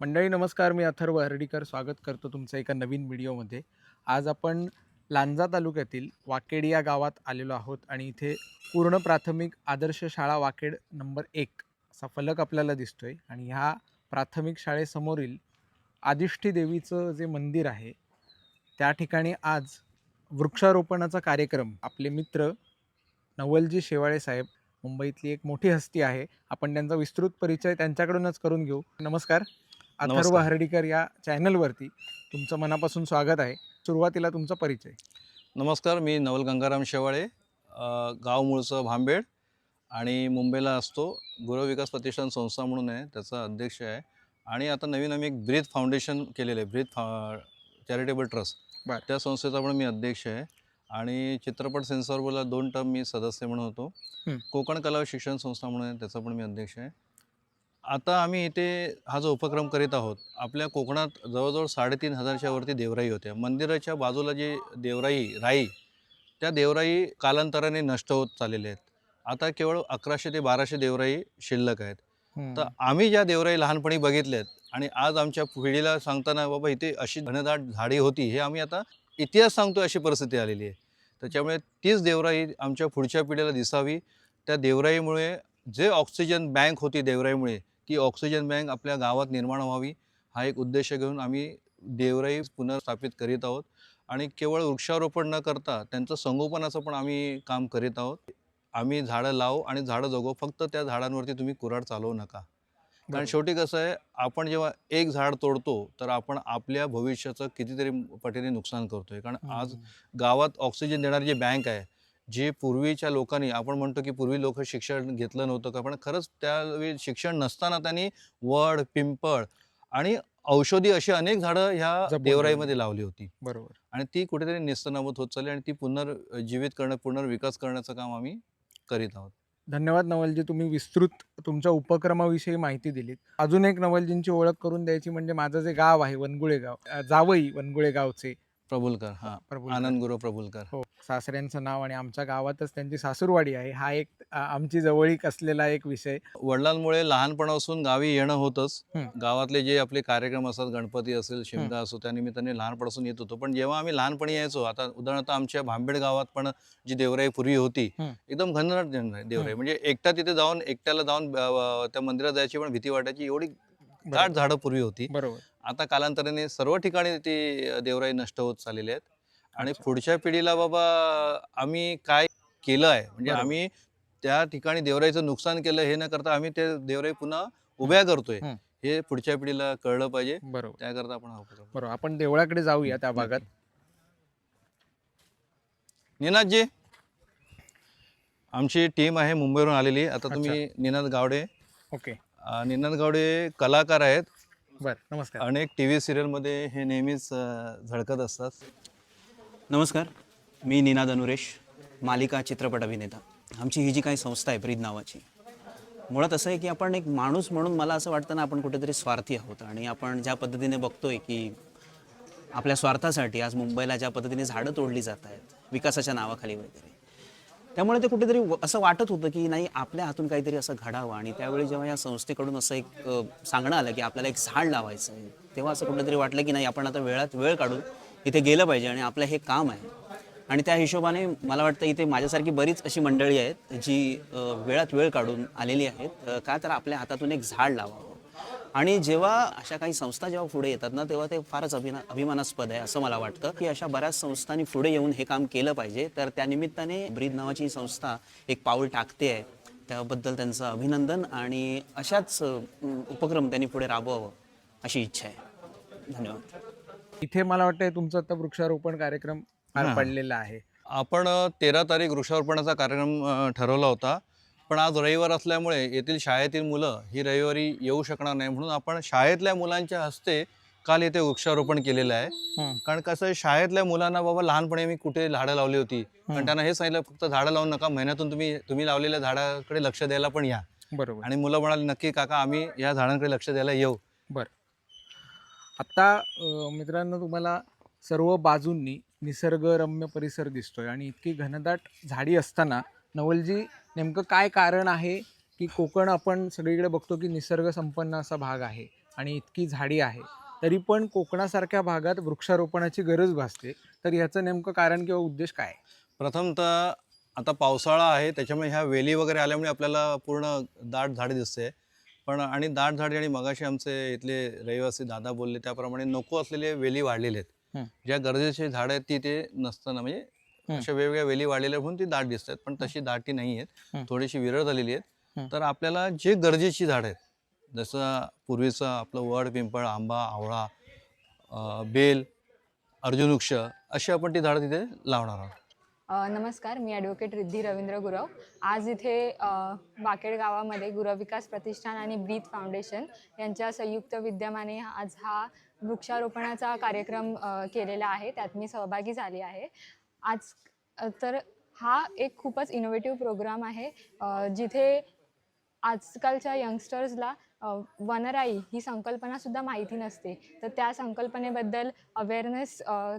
मंडळी नमस्कार. मी अथर्व हर्डीकर. स्वागत करतो तुमचं एका नवीन व्हिडिओमध्ये. आज आपण लांजा तालुक्यातील वाकेड या गावात आलेलो आहोत आणि इथे पूर्ण प्राथमिक आदर्श शाळा वाकेड नंबर एक असा फलक आपल्याला दिसतो आहे आणि ह्या प्राथमिक शाळेसमोरील आदिष्ठी देवीचं जे मंदिर आहे त्या ठिकाणी आज वृक्षारोपणाचा कार्यक्रम आपले मित्र नवलजी शेवाळे साहेब मुंबईतली एक मोठी हस्ती आहे. आपण त्यांचा विस्तृत परिचय त्यांच्याकडूनच करून घेऊ. नमस्कार. अथर्व नमस्कार. हर्डीकर या चॅनलवरती तुमचं मनापासून स्वागत आहे. सुरुवातीला तुमचा परिचय. नमस्कार मी नवल गंगाराम शेवाळे अ, गाव मूळचं भांबेड आणि मुंबईला असतो. गुरव विकास प्रतिष्ठान संस्था म्हणून आहे त्याचा अध्यक्ष आहे. आणि आता नवीन आम्ही एक ब्रीथ फाउंडेशन केलेलं आहे ब्रीथ फा चॅरिटेबल ट्रस्ट. बरं. त्या संस्थेचा पण मी अध्यक्ष आहे. आणि चित्रपट सेन्सॉर बोला दोन टर्म मी सदस्य म्हणून होतो. हं. कोकण कला व शिक्षण संस्था म्हणून आहे त्याचा पण मी अध्यक्ष आहे. आता आम्ही इथे हा जो उपक्रम करीत आहोत आपल्या कोकणात जवळजवळ साडेतीन हजारच्या वरती देवराई होत्या मंदिराच्या बाजूला जी देवराई राई त्या देवराई कालांतराने नष्ट होत चाललेल्या आहेत. आता केवळ अकराशे ते बाराशे देवराई शिल्लक आहेत. तर आम्ही ज्या देवराई लहानपणी बघितल्यात आणि आज आमच्या पिढीला सांगताना बाबा इथे अशी घनदाट झाडी होती. हे आम्ही आता इतिहास सांगतो अशी परिस्थिती आलेली आहे. त्याच्यामुळे तीच देवराई आमच्या पुढच्या पिढीला दिसावी. त्या देवराईमुळे जे ऑक्सिजन बँक होती देवराईमुळे ती ऑक्सिजन बँक आपल्या गावात निर्माण व्हावी हा एक उद्देश घेऊन आम्ही देवराई पुनर्स्थापित करीत आहोत. आणि केवळ वृक्षारोपण न करता त्यांचं संगोपनाचं पण आम्ही काम करीत आहोत. आम्ही झाडं लावू आणि झाडं जगवू फक्त त्या झाडांवरती तुम्ही कुऱ्हाड चालवू नका. कारण. शेवटी कसं आहे आपण जेव्हा एक झाड तोडतो तर आपण आपल्या भविष्याचं कितीतरी पटीने नुकसान करतोय. कारण आज. गावात ऑक्सिजन देणारी जी बँक आहे जी पूर्वीच्या लोकांनी आपण म्हणतो की पूर्वी लोक शिक्षण घेतलं नव्हतं का पण खरंच त्यावेळी शिक्षण नसताना त्यांनी वड पिंपळ आणि औषधी अशी अनेक झाडं ह्या देवराईमध्ये लावली होती. बरोबर. आणि ती कुठेतरी नेस्तनाबूत होत चालली आणि ती पुनर्जीवित करणं पुनर्विकास करण्याचं काम आम्ही करीत आहोत. धन्यवाद नवलजी तुम्ही विस्तृत तुमच्या उपक्रमाविषयी माहिती दिलीत. अजून एक नवलजींची ओळख करून द्यायची म्हणजे माझं जे गाव आहे वनगुळे गाव जावई वनगुळे गावचे प्रभुलकर हा प्रभुलकर. आनंद गुरु प्रभुलकर. हो सासऱ्यांचं नाव आणि आमच्या गावातच त्यांची सासूरवाडी आहे. हा एक अ, आमची जवळीक असलेला एक विषय. वडिलांमुळे लहानपणापासून गावी येणं होतच. हं. गावातले जे आपले कार्यक्रम असतात गणपती असेल शिमगा असो त्या निमित्ताने लहानपणापासून येत होतो. पण जेव्हा आम्ही लहानपणी यायचो आता उदाहरणार्थ आमच्या भांबेड गावात पण जी देवराई पूर्वी होती हं. एकदम घनदाट देवराई देवराई. हं. म्हणजे एकटा तिथे जाऊन एकट्याला जाऊन अं, त्या मंदिरात जायची पण भीती वाटायची. एवढी दाट झाडं पूर्वी होती. बरोबर. आता कालांतराने सर्व ठिकाणी ती देवराई नष्ट होत चाललेली आहेत. आणि. पुढच्या पिढीला बाबा आम्ही काय केलं आहे? म्हणजे. आम्ही त्या ठिकाणी देवराईचं नुकसान केलं हे न करता आम्ही ते देवराई पुन्हा उभ्या करतोय. हं. पुढच्या पिढीला कळलं पाहिजे. बरोबर. त्याकरता आपण हा उपक्रम बरोबर. आपण देवळाकडे जाऊया त्या भागात. निनादजी आमची टीम आहे मुंबईवरून आलेली. आता तुम्ही निनाद गावडे. ओके. निनाद गावडे कलाकार आहेत. बर नमस्कार. अनेक टी व्ही सिरियलमध्ये हे नेहमीच झळकत असतात. नमस्कार मी निनाद अनुरेश मालिका चित्रपट अभिनेता. आमची ही जी काही संस्था आहे ब्रीद नावाची मुळात असं आहे की आपण एक माणूस म्हणून मला असं वाटतं ना आपण कुठेतरी स्वार्थी आहोत. आणि आपण ज्या पद्धतीने बघतोय की आपल्या स्वार्थासाठी आज मुंबईला ज्या पद्धतीने झाडं तोडली जात आहेत विकासाच्या नावाखाली वगैरे त्यामुळे ते कुठेतरी असं वाटत होतं की नाही आपल्या हातून काहीतरी असं घडावं. आणि त्यावेळी जेव्हा या संस्थेकडून असं एक सांगणं आलं की आपल्याला एक झाड लावायचं आहे तेव्हा असं कुठेतरी वाटलं की नाही आपण आता वेळात वेळ काढून इथे गेलं पाहिजे आणि आपलं हे काम आहे. आणि त्या हिशोबाने मला वाटतं इथे माझ्यासारखी बरीच अशी मंडळी आहेत जी वेळात वेळ काढून आलेली आहेत. का तर आपल्या हातातून एक झाड लावावं. आणि जेव्हा अशा काही संस्था जेव्हा पुढे येतात ना तेव्हा ते फारच अभिना अभिमानास्पद आहे असं मला वाटतं की अशा बऱ्याच संस्थांनी पुढे येऊन हे काम केलं पाहिजे. तर त्यानिमित्ताने ब्रीद नावाची ही संस्था एक पाऊल टाकते आहे. त्याबद्दल त्यांचं अभिनंदन आणि अशाच उपक्रम त्यांनी पुढे राबवावं अशी इच्छा आहे. धन्यवाद. इथे मला वाटतं तुमचं आता वृक्षारोपण कार्यक्रम पार. पडलेला आहे. आपण तेरा तारीख वृक्षारोपणाचा कार्यक्रम ठरवला होता. पण आज रविवार असल्यामुळे येथील शाळेतील मुलं ही रविवारी येऊ शकणार नाही म्हणून आपण शाळेतल्या मुलांच्या हस्ते काल येथे वृक्षारोपण केलेलं आहे. कारण कसं आहे शाळेतल्या मुलांना बाबा लहानपणी मी कुठे झाडं लावली होती. पण. त्यांना हे सांगितलं फक्त झाडं लावून नका महिन्यातून तुम्ही तुम्ही लावलेल्या झाडाकडे लक्ष द्यायला पण या. बरोबर. आणि मुलं म्हणाले नक्की काका आम्ही या झाडांकडे लक्ष द्यायला येऊ. आता अ, मित्रांनो तुम्हाला सर्व बाजूंनी निसर्गरम्य परिसर दिसतोय आणि इतकी घनदाट झाडी असताना नवलजी नेमकं काय कारण आहे की कोकण आपण सगळीकडे बघतो की निसर्ग संपन्न असा भाग आहे आणि इतकी झाडी आहे तरी पण कोकणासारख्या भागात वृक्षारोपणाची गरज भासते तर याचं नेमकं कारण किंवा उद्देश काय? प्रथमतः आता पावसाळा आहे त्याच्यामुळे ह्या वेली वगैरे आल्यामुळे आपल्याला पूर्ण दाट झाडे दिसते पण आणि दाट झाडे आणि मगाशी आमचे इथले रहिवासी दादा बोलले त्याप्रमाणे नको असलेले वेली वाढलेले. आहेत ज्या गरजेचे झाडं आहेत ती ते नसताना म्हणजे. अशा वेगवेगळ्या वेली वाढलेल्या म्हणून ती दाट दिसतात पण तशी दाटी नाही हं. आहेत थोडीशी विरळ झालेली हं. आहेत तर आपल्याला जे गरजेची झाडं आहेत जसं पूर्वीचं आपलं वड पिंपळ आंबा आवळा बेल अर्जुन वृक्ष अशी आपण ती झाडं तिथे लावणार आहोत. नमस्कार मी ॲडव्होकेट रिद्धी रवींद्र गुरव. आज इथे वाकेड गावामध्ये गुरव विकास प्रतिष्ठान आणि ब्रीथ फाउंडेशन यांच्या संयुक्त विद्यमाने आज हा वृक्षारोपणाचा कार्यक्रम केलेला आहे. त्यात मी सहभागी झाली आहे. आज तर हा एक खूपच इनोव्हेटिव्ह प्रोग्राम आहे जिथे आजकालच्या यंगस्टर्सला वनराई ही संकल्पनासुद्धा माहिती नसते. तर त्या संकल्पनेबद्दल अवेअरनेस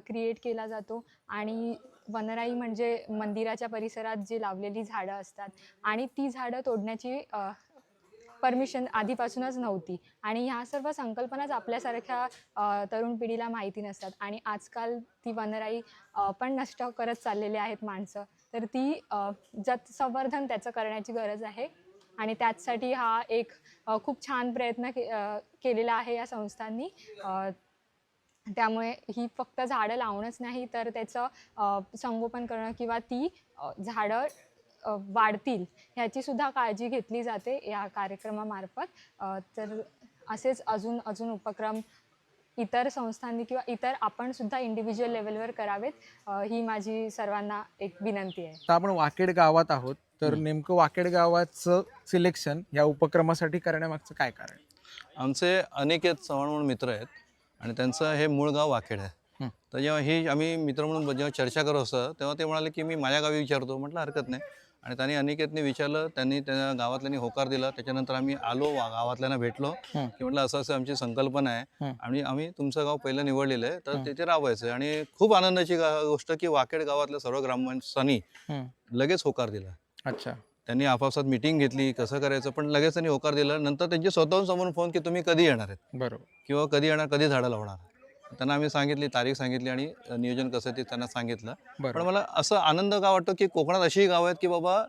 क्रिएट केला जातो आणि वनराई म्हणजे मंदिराच्या परिसरात जी लावलेली झाडं असतात आणि ती झाडं तोडण्याची परमिशन आधीपासूनच नव्हती. आणि ह्या सर्व संकल्पनाच आपल्यासारख्या तरुण पिढीला माहिती नसतात. आणि आजकाल ती वनराई पण नष्ट करत चाललेली आहेत माणसं. तर ती जत संवर्धन त्याचं करण्याची गरज आहे. आणि त्याचसाठी हा एक खूप छान प्रयत्न के केलेला आहे या संस्थांनी. त्यामुळे ही फक्त झाडं लावणंच नाही तर त्याचं संगोपन करणं किंवा ती झाडं वाढतील ह्याची सुद्धा काळजी घेतली जाते या कार्यक्रमामार्फत. तर असेच अजून अजून उपक्रम इतर संस्थांनी किंवा इतर आपण सुद्धा इंडिव्हिज्युअल लेवलवर करावेत. ही माझी सर्वांना एक विनंती आहे. आता आपण वाकेड गावात आहोत. तर. नेमकं वाकेड गावाचं सिलेक्शन या उपक्रमासाठी करण्यामागचं काय कारण? आमचे अनेकेत चव्हाण म्हणून मित्र आहेत आणि त्यांचं हे मूळ गाव वाखेड आहे. तर जेव्हा हे आम्ही मित्र म्हणून जेव्हा चर्चा करत असतं तेव्हा ते म्हणाले की मी माझ्या गावी विचारतो. म्हटलं हरकत नाही. आणि त्यांनी अनिकेतने विचारलं त्यांनी त्या गावातल्यांनी होकार दिला. त्याच्यानंतर आम्ही आलो गावातल्यांना भेटलो. की म्हटलं असं असं आमची संकल्पना आहे. आणि आम्ही तुमचं गाव पहिलं निवडलेलं आहे. तर. तिथे राबवायचं आहे. आणि खूप आनंदाची गोष्ट की वाकेड गावातल्या सर्व ग्रामस्थांनी. लगेच होकार दिला. अच्छा. त्यांनी आपापसात मिटिंग घेतली कसं करायचं पण लगेच त्यांनी होकार दिला. नंतर त्यांचे स्वतःहून समोरून फोन की तुम्ही कधी येणार आहेत? बरोबर. किंवा कधी येणार कधी झाडं लावणार त्यांना आम्ही सांगितली तारीख सांगितली आणि नियोजन कसं आहे ते त्यांना सांगितलं. पण मला असं आनंद का वाटतो की कोकणात अशीही गावं आहेत की बाबा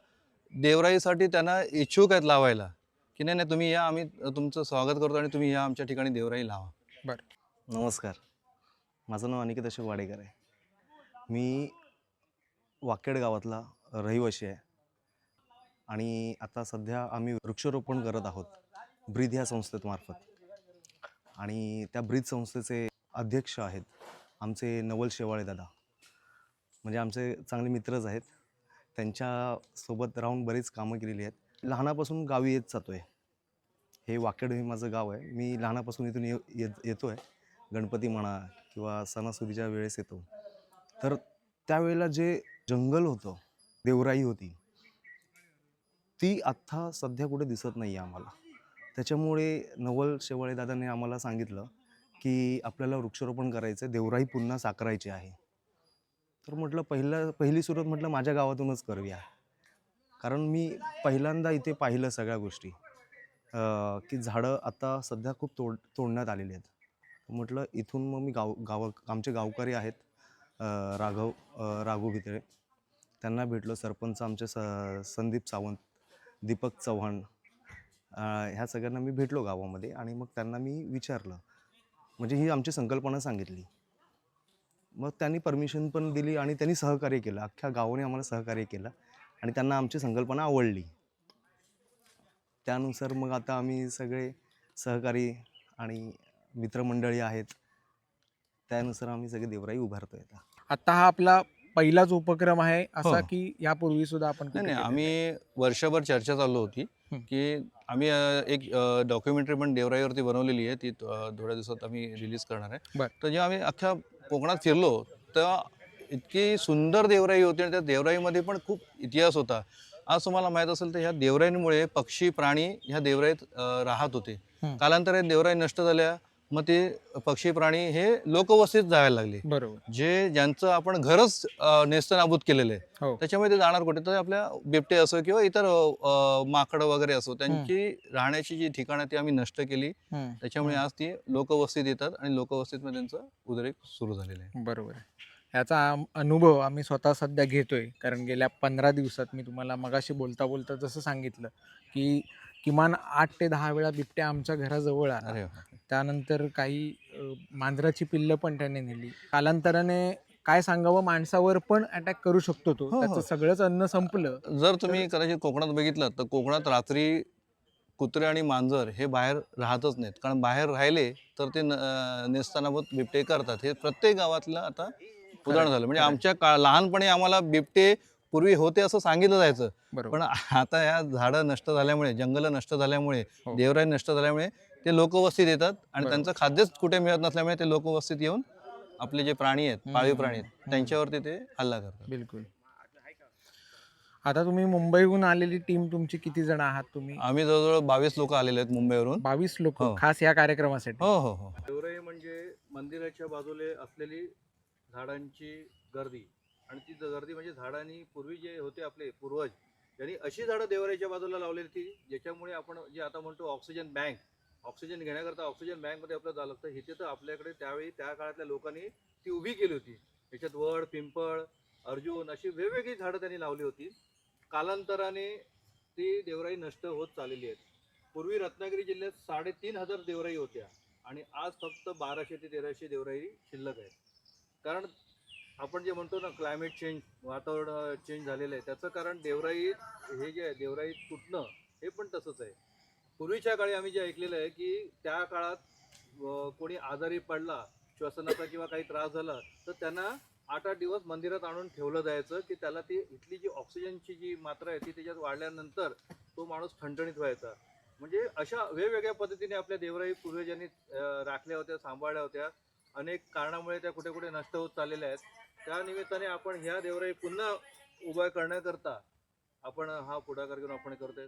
देवराईसाठी त्यांना इच्छुक आहेत लावायला की नाही नाही तुम्ही या आम्ही तुमचं स्वागत करतो आणि तुम्ही या आमच्या ठिकाणी देवराई लावा. नमस्कार. माझं नाव अनिकेत अशोक वाडेकर आहे. मी वाकेड गावातला रहिवासी आहे. आणि आता सध्या आम्ही वृक्षारोपण करत आहोत ब्रीद ह्या संस्थेमार्फत आणि त्या ब्रीद संस्थेचे अध्यक्ष आहेत. आमचे नवल शेवाळे दादा. म्हणजे आमचे चांगले मित्रच आहेत. त्यांच्यासोबत राहून बरीच कामं केलेली आहेत. लहानापासून गावी येत जातो आहे हे वाकेड हे माझं गाव आहे. मी लहानापासून इथून ये येत येतो आहे गणपती म्हणा किंवा सणासुदीच्या वेळेस येतो. तर त्यावेळेला जे जंगल होतं देवराई होती ती आत्ता सध्या कुठे दिसत नाही आहे आम्हाला. त्याच्यामुळे नवल शेवाळे दादाने आम्हाला सांगितलं की आपल्याला वृक्षारोपण करायचं आहे देवराई पुन्हा साकारायची आहे. तर म्हटलं पहिलं पहिली सुरुवात म्हटलं माझ्या गावातूनच करूया कारण मी पहिल्यांदा इथे पाहिलं सगळ्या गोष्टी. की झाडं आता सध्या खूप तोड तोडण्यात आलेली आहेत. म्हटलं इथून मग मी गाव गाव आमचे गावकरी आहेत राघव राघू भितळे त्यांना भेटलो सरपंच आमचे स संदीप सावंत दीपक चव्हाण ह्या सगळ्यांना मी भेटलो गावामध्ये आणि मग त्यांना मी विचारलं म्हणजे ही आमची संकल्पना सांगितली. मग त्यांनी परमिशन पण दिली आणि त्यांनी सहकार्य केलं. अख्ख्या गावाने आम्हाला सहकार्य केलं आणि त्यांना आमची संकल्पना आवडली. त्यानुसार मग आता आम्ही सगळे सहकारी आणि मित्रमंडळी आहेत. त्यानुसार आम्ही सगळे देवराई उभारतो आता. आत्ता हा आपला पहिलाच उपक्रम आहे असा हो. की यापूर्वी सुद्धा आपण नाही आम्ही वर्षभर चर्चा चालू होती. की आम्ही अ, एक डॉक्युमेंटरी पण देवराईवरती बनवलेली आहे ती अ, थोड्या दिवसात आम्ही रिलीज करणार आहे बर. तर जेव्हा आम्ही अख्ख्या कोकणात फिरलो तेव्हा इतकी सुंदर देवराई होती आणि त्या देवराईमध्ये पण खूप इतिहास होता आज तुम्हाला माहीत असेल तर ह्या देवराईंमुळे पक्षी प्राणी ह्या देवराईत अ, राहत होते हं. कालांतराने देवराई नष्ट झाल्या मग ते पक्षी प्राणी हे लोकवस्तीत जायला लागले. बरोबर. जे ज्यांचं आपण घरच नेस्तनाबूत केलेलं आहे. हो. त्याच्यामुळे ते जाणार कुठे? तर आपल्या बिबटे असो किंवा इतर माकडं वगैरे असो त्यांची राहण्याची जी ठिकाणं ती आम्ही नष्ट केली. त्याच्यामुळे आज ती लोकवस्तीत येतात आणि लोकवस्तीत त्यांचं उद्रेक सुरू झालेलं आहे. बरोबर याचा अनुभव आम्ही स्वतः सध्या घेतोय. कारण गेल्या पंधरा दिवसात मी तुम्हाला मगाशी बोलता बोलता जसं सांगितलं की किमान आठ ते दहा वेळा बिबट्या आमच्या घराजवळ आला. अरे वा. त्यानंतर काही मांजराची पिल्लं पण त्याने नेली. कालांतराने काय सांगावं माणसावर पण अटॅक करू शकतो तो. हो, हो. त्याचं सगळंच अन्न संपलं. जर तुम्ही कदाचित कोकणात बघितलं तर कोकणात रात्री कुत्रे आणि मांजर हे बाहेर राहतच नाहीत. कारण बाहेर राहिले तर ते न- अं, नेस्तानाबूत बिबटे करतात. हे प्रत्येक गावातलं आता उदाहरण झालं. म्हणजे. आमच्या का लहानपणी आम्हाला बिबटे पूर्वी होते असं सांगितलं जायचं. पण आता ह्या झाडं नष्ट झाल्यामुळे जंगलं नष्ट झाल्यामुळे हो. देवराई नष्ट झाल्यामुळे ते लोकवस्तीत येतात आणि. त्यांचं खाद्यच कुठे मिळत नसल्यामुळे ते लोकवस्तीत येऊन आपले जे प्राणी आहेत पाळीव प्राणी आहेत. त्यांच्यावरती ते हल्ला करतात. बिलकुल. आता तुम्ही मुंबईहून आलेली टीम तुमची किती जण आहात तुम्ही? आम्ही जवळजवळ बावीस लोक आलेले आहेत मुंबईवरून. बावीस लोक? हो. खास या कार्यक्रमासाठी. हो हो हो. देवराई म्हणजे मंदिराच्या बाजूले असलेली झाडांची गर्दी. आणि ती ज- गर्दी म्हणजे झाडांनी पूर्वी जे होते आपले पूर्वज त्यांनी अशी झाडं देवराईच्या बाजूला लावलेली ती ज्याच्यामुळे आपण जे आता म्हणतो ऑक्सिजन बँक ऑक्सिजन घेण्याकरता ऑक्सिजन बँकमध्ये आपलं झालं तर इथे तर आपल्याकडे त्यावेळी त्या काळातल्या लोकांनी ती उभी केली होती. याच्यात वड पिंपळ अर्जुन अशी वेगवेगळी झाडं त्यांनी लावली होती. कालांतराने ती देवराई नष्ट होत चाललेली आहेत. पूर्वी रत्नागिरी जिल्ह्यात साडेतीन हजार देवराई होत्या आणि आज फक्त बाराशे ते तेराशे देवराई शिल्लक आहेत. कारण आपण जे म्हणतो ना क्लायमेट चेंज वातावरण चेंज झालेलं आहे. त्याचं कारण देवराई हे जे आहे देवराई तुटणं हे पण तसंच आहे. पूर्वीच्या काळी आम्ही जे ऐकलेलं आहे की त्या काळात कोणी आजारी पडला श्वसनाचा किंवा काही त्रास झाला तर त्यांना आठ आठ दिवस मंदिरात आणून ठेवलं जायचं की त्याला ती इथली जी ऑक्सिजनची जी मात्रा आहे ती त्याच्यात वाढल्यानंतर तो माणूस ठणठणीत व्हायचा. म्हणजे अशा वेगवेगळ्या पद्धतीने आपल्या देवराई पूर्वजांनी राखल्या होत्या सांभाळल्या होत्या. अनेक कारणामुळे त्या कुठे कुठे नष्ट होत चाललेल्या आहेत. त्या निमित्ताने आपण ह्या देवराई पुन्हा उभ्या करण्याकरता आपण हा पुढाकार घेऊन आपण करतोय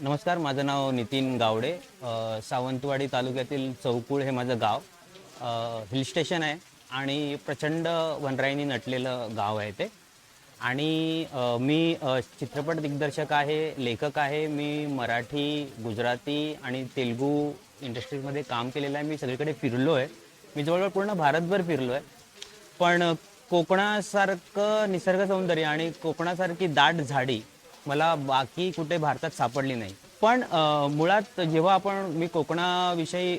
नमस्कार माझं नाव नितीन गावडे. अ, सावंतवाडी तालुक्यातील चौकुळ हे माझं गाव. हिल स्टेशन आहे आणि प्रचंड वनराईनी नटलेलं गाव आहे ते. आणि अ, मी अ, चित्रपट दिग्दर्शक आहे लेखक आहे मी मराठी गुजराती आणि तेलुगू इंडस्ट्रीजमध्ये काम केलेलं आहे. मी सगळीकडे फिरलो आहे. मी जवळजवळ पूर्ण भारतभर फिरलो आहे. पण कोकणासारखं निसर्ग सौंदर्य आणि कोकणासारखी दाट झाडी मला बाकी कुठे भारतात सापडली नाही. पण मुळात जेव्हा आपण मी कोकणाविषयी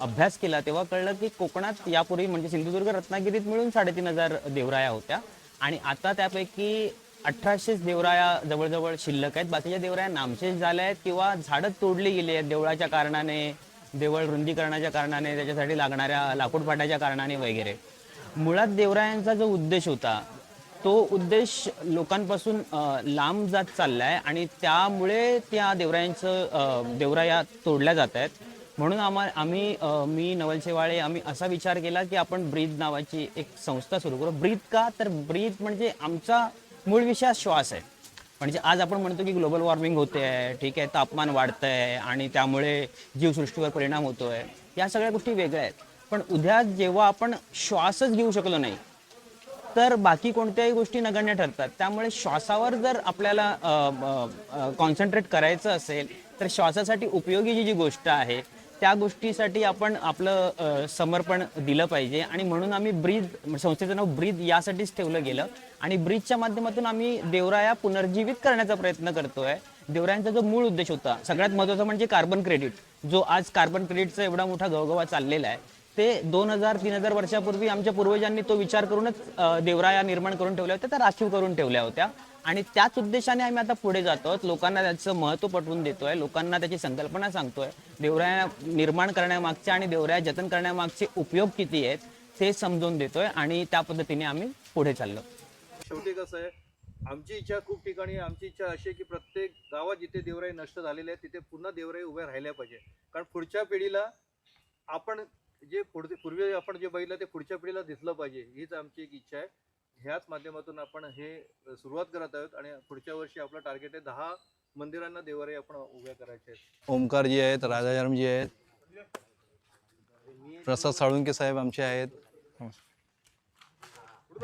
अभ्यास केला तेव्हा कळलं की कोकणात यापूर्वी म्हणजे सिंधुदुर्ग रत्नागिरीत मिळून साडेतीन हजार देवराया होत्या. आणि आता त्यापैकी अठराशेच देवराया जवळजवळ शिल्लक आहेत. बाकीच्या देवराया नामशेष झाल्या आहेत किंवा झाडं तोडली गेली आहेत देवळाच्या कारणाने देवळ रुंदीकरणाच्या कारणाने त्याच्यासाठी लागणाऱ्या लाकूड फाटाच्या कारणाने वगैरे. मुळात देवरायांचा जो उद्देश होता तो उद्देश लोकांपासून लांब जात चाललाय आणि त्यामुळे त्या देवरायांचं देवराया तोडल्या जात आहेत. म्हणून आम्हा आम्ही मी नवल शेवाळे आम्ही असा विचार केला की आपण ब्रीद नावाची एक संस्था सुरू करू. ब्रीद का? तर ब्रीद म्हणजे आमचा मूळ विषय श्वास आहे. म्हणजे आज आपण म्हणतो की ग्लोबल वॉर्मिंग होते आहे ठीक आहे तापमान वाढतं आहे आणि त्यामुळे जीवसृष्टीवर परिणाम होतो आहे या सगळ्या गोष्टी वेगळ्या आहेत. पण उद्या जेव्हा आपण श्वासच घेऊ शकलो नाही तर बाकी कोणत्याही गोष्टी नगण्य ठरतात. त्यामुळे श्वासावर जर आपल्याला कॉन्सन्ट्रेट करायचं असेल तर श्वासासाठी उपयोगी जी जी गोष्ट आहे त्या गोष्टीसाठी आपण आपलं समर्पण दिलं पाहिजे. आणि म्हणून आम्ही ब्रीद संस्थेचं नाव ब्रीद यासाठीच ठेवलं गेलं. आणि ब्रीजच्या माध्यमातून आम्ही देवराया पुनर्जीवित करण्याचा प्रयत्न करतोय. देवरायांचा जो मूळ उद्देश होता सगळ्यात महत्त्वाचा म्हणजे कार्बन क्रेडिट जो आज कार्बन क्रेडिटचा एवढा मोठा गवगवा चाललेला आहे ते दोन हजार तीन हजार वर्षापूर्वी आमच्या पूर्वजांनी तो विचार करूनच देवराया निर्माण करून ठेवल्या होत्या त्या राखीव करून ठेवल्या होत्या. आणि त्याच उद्देशाने आम्ही आता पुढे जातो आहोत. लोकांना त्याचं महत्त्व पटवून देतोय. लोकांना त्याची संकल्पना सांगतोय. देवराया निर्माण करण्यामागचे आणि देवराया जतन करण्यामागचे उपयोग किती आहेत ते समजून देतोय आणि त्या पद्धतीने आम्ही पुढे चाललो. शेवटी कसं आहे आमची इच्छा खूप ठिकाणी आमची इच्छा अशी आहे की प्रत्येक गावात जिथे देवराई नष्ट झालेले आहे तिथे पुन्हा देवराई उभ्या राहिल्या पाहिजे. कारण पुढच्या पिढीला आपण जे पुढचे पूर्वी आपण जे बघितलं ते पुढच्या पिढीला दिसलं पाहिजे हीच आमची एक इच्छा आहे. ह्याच माध्यमातून आपण हे सुरुवात करत आहोत आणि पुढच्या वर्षी आपलं टार्गेट आहे दहा मंदिरांना देवराई आपण उभ्या करायच्या आहेत. ओमकारजी आहेत राजारामजी आहेत प्रसाद साळुंके साहेब आमचे आहेत.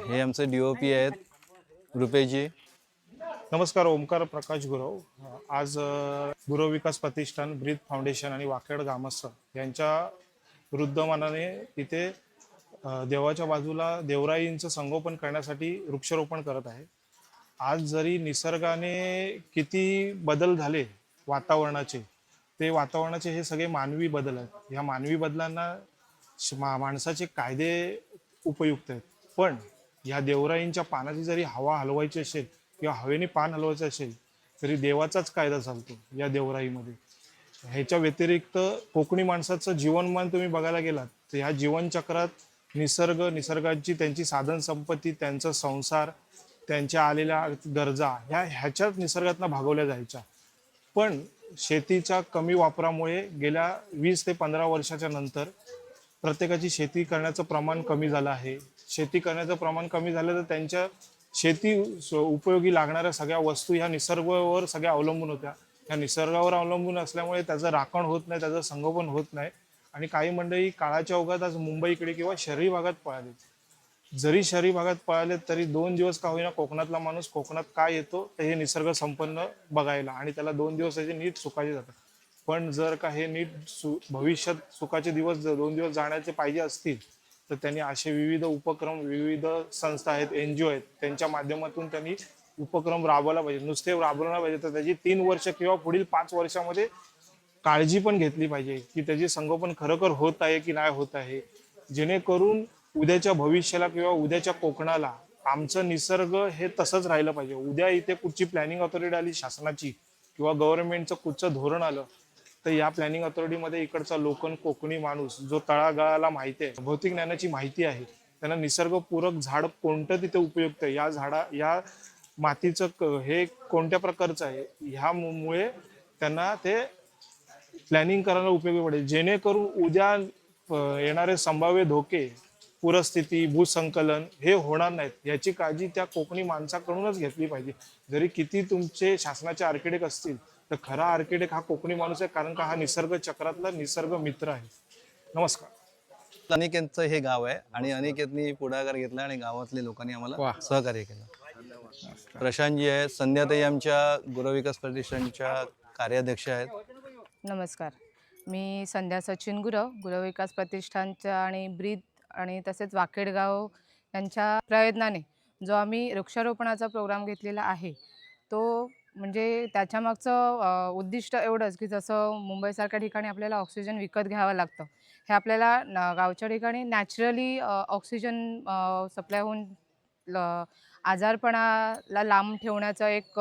हे आमचे डी ओ पी आहेत. रुपेजी नमस्कार ओमकार प्रकाश गुरव. आज गुरव विकास प्रतिष्ठान ब्रीथ फाउंडेशन आणि वाकेड ग्रामस्थ यांच्या वृद्धमानाने मनाने तिथे देवाच्या बाजूला देवराईंचं संगोपन करण्यासाठी वृक्षारोपण करत आहे. आज जरी निसर्गाने किती बदल झाले वातावरणाचे ते वातावरणाचे हे सगळे मानवी बदल आहेत. ह्या मानवी बदलांना मा माणसाचे कायदे उपयुक्त आहेत. पण ह्या देवराईंच्या पानाची जरी हवा हलवायची असेल किंवा हवेने पान हलवायचं असेल तरी देवाचाच कायदा चालतो या देवराईमध्ये. ह्याच्या व्यतिरिक्त कोकणी माणसाचं जीवनमान तुम्ही बघायला गेलात तर ह्या जीवनचक्रात निसर्ग निसर्गाची त्यांची साधन संपत्ती त्यांचा संसार त्यांच्या आलेल्या गरजा ह्या ह्याच्याच निसर्गातनं भागवल्या जायच्या. पण शेतीच्या कमी वापरामुळे गेल्या वीस ते पंधरा वर्षाच्या नंतर प्रत्येकाची शेती करण्याचं प्रमाण कमी झालं आहे. शेती करण्याचं प्रमाण कमी झालं तर त्यांच्या शेती उपयोगी लागणाऱ्या सगळ्या वस्तू ह्या निसर्गावर सगळ्या अवलंबून होत्या. ह्या निसर्गावर अवलंबून असल्यामुळे त्याचं राखण होत नाही त्याचं संगोपन होत नाही. आणि काही मंडळी काळाच्या ओघात आज मुंबईकडे किंवा शहरी भागात पळाले. जरी शहरी भागात पळाले तरी दोन दिवस का होईना कोकणातला माणूस कोकणात काय येतो तर हे निसर्ग संपन्न बघायला आणि त्याला दोन दिवस त्याचे नीट सुखाचे जातात. पण जर का हे नीट सु भविष्यात सुखाचे दिवस जर दोन दिवस जाण्याचे पाहिजे असतील तर त्यांनी असे विविध उपक्रम विविध संस्था आहेत एन जी ओ आहेत त्यांच्या माध्यमातून त्यांनी उपक्रम राबवला पाहिजे. नुसते राबवला पाहिजे तर त्याची तीन वर्ष किंवा पुढील पाच वर्षामध्ये काळजी पण घेतली पाहिजे की त्याचे संगोपन खरोखर होत आहे की नाही होत आहे. जेणेकरून उद्याच्या भविष्याला किंवा उद्याच्या कोकणाला आमचं निसर्ग हे तसंच राहिलं पाहिजे. उद्या इथे कुठची प्लॅनिंग ऑथॉरिटी आली शासनाची किंवा गव्हर्नमेंटचं कुठचं धोरण आलं तर या प्लॅनिंग ऑथॉरिटीमध्ये इकडचा लोकन कोकणी माणूस जो तळागाळाला माहिती आहे भौतिक ज्ञानाची माहिती आहे त्यांना निसर्गपूरक झाड कोणतं तिथे उपयुक्त आहे? या झाडा या मातीचं क- हे कोणत्या प्रकारचं आहे? ह्यामुळे त्यांना ते प्लॅनिंग करायला उपयोगी पडेल. जेणेकरून उद्या येणारे संभाव्य धोके पूरस्थिती भूसंकलन हे होणार नाहीत. याची काळजी त्या कोकणी माणसाकडूनच घेतली पाहिजे. जरी किती तुमचे शासनाचे आर्किटेक्ट असतील तर खरा आर्किटेक्ट हा कोकणी माणूस आहे कारण का हा निसर्ग चक्रातला निसर्ग मित्र आहे. नमस्कार. अनिकेतचं हे गाव आहे आणि अनिकेतनी पुढाकार घेतला आणि गावातल्या लोकांनी. आम्हाला सहकार्य केलं. प्रशांतजी आहेत संध्याताई आमच्या गुरविकास प्रतिष्ठानच्या कार्याध्यक्ष आहेत. नमस्कार. मी संध्या सचिन गुरव गुरव विकास प्रतिष्ठानच्या आणि ब्रीद आणि तसेच वाकेडगाव यांच्या प्रयत्नाने जो आम्ही वृक्षारोपणाचा प्रोग्राम घेतलेला आहे तो म्हणजे त्याच्यामागचं उद्दिष्ट एवढंच की जसं मुंबईसारख्या ठिकाणी आपल्याला ऑक्सिजन विकत घ्यावं लागतं हे आपल्याला न- गावच्या ठिकाणी नॅचरली ऑक्सिजन सप्लाय होऊन ल- आजारपणाला लांब ठेवण्याचं एक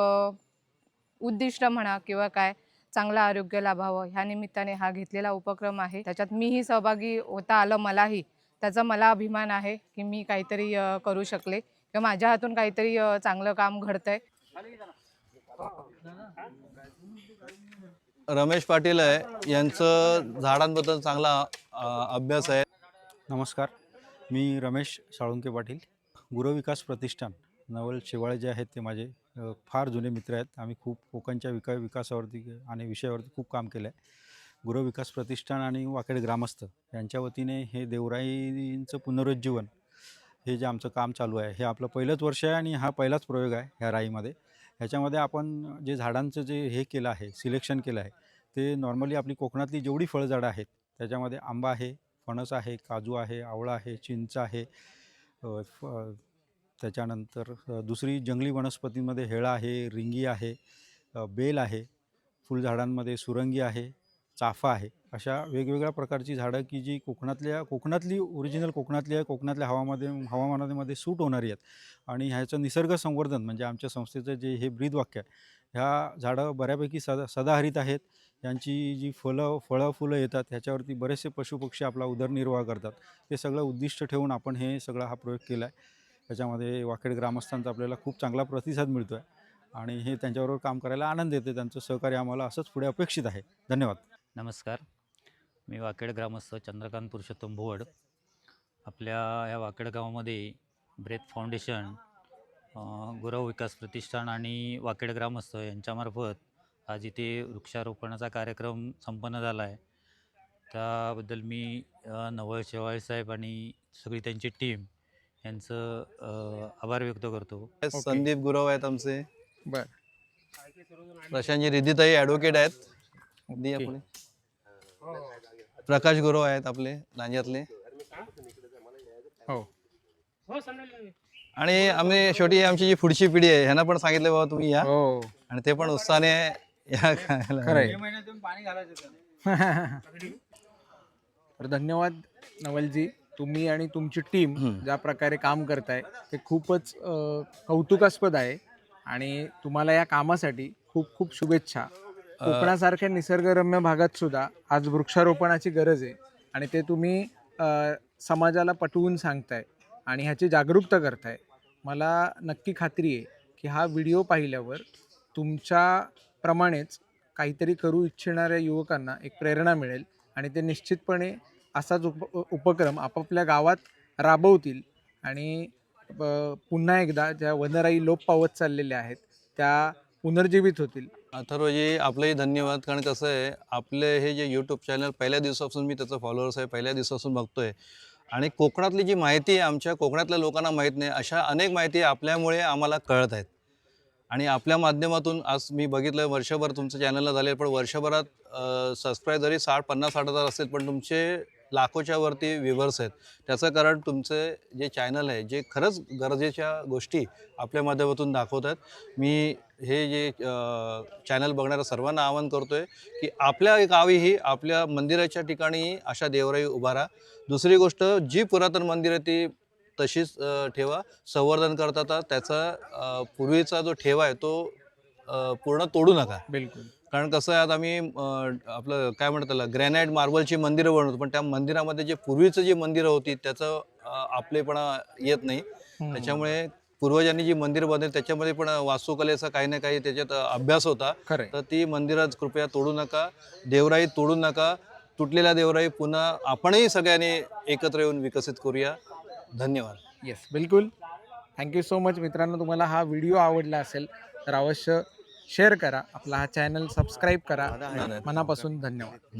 उद्दिष्ट म्हणा किंवा काय चांगलं आरोग्य लाभावं ह्या निमित्ताने हा घेतलेला उपक्रम आहे. त्याच्यात मीही सहभागी होता आलं मलाही. त्याचा मला अभिमान आहे की मी काहीतरी करू शकले. किंवा माझ्या हातून काहीतरी चांगलं काम घडतंय. रमेश पाटील आहे. यांचं झाडांबद्दल चांगला अभ्यास आहे. नमस्कार. मी रमेश साळुंके पाटील. गुरविकास प्रतिष्ठान. नवल शेवाळे जे आहेत ते माझे फार जुने मित्र आहेत. आम्ही खूप कोकणच्या विका विकासावरती आणि विषयावरती खूप काम केलं आहे गृहविकास प्रतिष्ठान आणि वाकेड ग्रामस्थ यांच्या वतीने हे देवराईंचं पुनरुज्जीवन हे जे आमचं काम चालू आहे हे आपलं पहिलंच वर्ष आहे आणि हा पहिलाच प्रयोग आहे ह्या राईमध्ये. ह्याच्यामध्ये आपण जे झाडांचं जे हे केलं आहे सिलेक्शन केलं आहे ते नॉर्मली आपली कोकणातली जेवढी फळझाडं आहेत त्याच्यामध्ये आंबा आहे फणस आहे काजू आहे आवळा आहे चिंच आहे फ- त्याच्यानंतर दुसरी जंगली वनस्पतींमध्ये हेळा आहे रिंगी आहे बेल आहे फुलझाडांमध्ये सुरंगी आहे चाफा आहे. अशा वेगवेगळ्या प्रकारची झाडं की जी कोकणातल्या कोकणातली ओरिजिनल कोकणातली आहे कोकणातल्या हवामध्ये हवामानामध्ये सूट होणारी आहेत. आणि ह्याचं निसर्ग संवर्धन म्हणजे आमच्या संस्थेचं जे हे ब्रीद वाक्य आहे ह्या झाडं बऱ्यापैकी सदा सदाहरित आहेत. यांची जी फळं फळं फुलं येतात ह्याच्यावरती बरेचसे पशुपक्षी आपला उदरनिर्वाह करतात. ते सगळं उद्दिष्ट ठेवून आपण हे सगळा हा प्रयोग केला आहे. त्याच्यामध्ये वाकेड ग्रामस्थांचा आपल्याला खूप चांगला प्रतिसाद मिळतो आहे आणि हे त्यांच्याबरोबर काम करायला आनंद येते त्यांचं सहकार्य आम्हाला असंच पुढे अपेक्षित आहे. धन्यवाद. नमस्कार. मी वाकेड ग्रामस्थ चंद्रकांत पुरुषोत्तम भोवड. आपल्या या वाकेड गावामध्ये ब्रेथ फाउंडेशन गुरव विकास प्रतिष्ठान आणि वाकेड ग्रामस्थ यांच्यामार्फत आज इथे वृक्षारोपणाचा कार्यक्रम संपन्न झाला आहे त्याबद्दल मी नवळ शेवाळे साहेब आणि सगळी त्यांची टीम यांचं आभार व्यक्त करतो. संदीप गुरव आहेत आमचे. बर. प्रशांतजी रिद्धीताई ॲडव्होकेट आहेत. दी ओके. आपले. प्रकाश गुरव आहेत आपले लांज्यातले हो. आणि आम्ही शेवटी आमची जी पुढची पिढी आहे ह्यांना पण सांगितलं बाबा तुम्ही या. हो. आणि ते पण उत्साहाने या खायला. खरंय तर धन्यवाद नवलजी. तुम्ही आणि तुमची टीम. ज्या प्रकारे काम करताय ते खूपच कौतुकास्पद आहे. आणि तुम्हाला या कामासाठी खूप खूप शुभेच्छा. कोकणासारख्या निसर्गरम्य भागात सुद्धा आज वृक्षारोपणाची गरज आहे. आणि ते तुम्ही समाजाला पटवून सांगताय आणि ह्याची जागरूकता करताय. मला नक्की खात्री आहे की हा व्हिडिओ पाहिल्यावर तुमच्याप्रमाणेच काहीतरी करू इच्छिणाऱ्या युवकांना एक प्रेरणा मिळेल. आणि ते निश्चितपणे असाच उप उपक्रम आपापल्या गावात राबवतील. आणि पुन्हा एकदा ज्या वनराई लोप पावत चाललेल्या आहेत त्या पुनर्जीवित होतील. अथर्वजी म्हणजे आपलंही धन्यवाद. कारण कसं आहे आपले हे जे यूट्यूब चॅनल पहिल्या दिवसापासून मी त्याचं फॉलोअर्स आहे पहिल्या दिवसापासून बघतोय. आणि कोकणातली जी माहिती आहे आमच्या कोकणातल्या लोकांना माहीत नाही अशा अनेक माहिती आपल्यामुळे आम्हाला कळत आहेत. आणि आपल्या माध्यमातून आज मी बघितलं वर्षभर तुमचं चॅनलला झाले पण वर्षभरात सबस्क्राईब जरी साठ पन्नास साठ हजार असतील पण तुमचे लाखोच्या वरती व्ह्युवर्स आहेत. त्याचं कारण तुमचे जे चॅनल आहे जे खरंच गरजेच्या गोष्टी आपल्या माध्यमातून दाखवत आहेत. मी हे जे चॅनल बघणाऱ्या सर्वांना आवाहन करतोय की आपल्या गावीही आपल्या मंदिराच्या ठिकाणी अशा देवराई उभारा दुसरी गोष्ट जी पुरातन मंदिर आहे ती तशीच ठेवा. संवर्धन करता त्याचा पूर्वीचा जो ठेवा आहे तो पूर्ण तोडू नका. बिलकुल. कारण कसं आहे आता आम्ही आपलं काय म्हणतात त्याला ग्रॅनाईट मार्बलची मंदिरं बनवतो पण त्या मंदिरामध्ये जे पूर्वीचं जी मंदिरं होती त्याचं आपलेपणा येत नाही. त्याच्यामुळे पूर्वजांनी जी मंदिर बनवली त्याच्यामध्ये पण वास्तुकलेचा काही ना काही त्याच्यात अभ्यास होता. तर ती मंदिरं कृपया तोडू नका देवराई तोडू नका. तुटलेल्या देवराई पुन्हा आपणही सगळ्यांनी एकत्र येऊन विकसित करूया. धन्यवाद. येस बिलकुल. थँक्यू सो मच मित्रांनो तुम्हाला हा व्हिडिओ आवडला असेल तर अवश्य शेअर करा आपला हा चॅनल सबस्क्राईब करा. मनापासून धन्यवाद.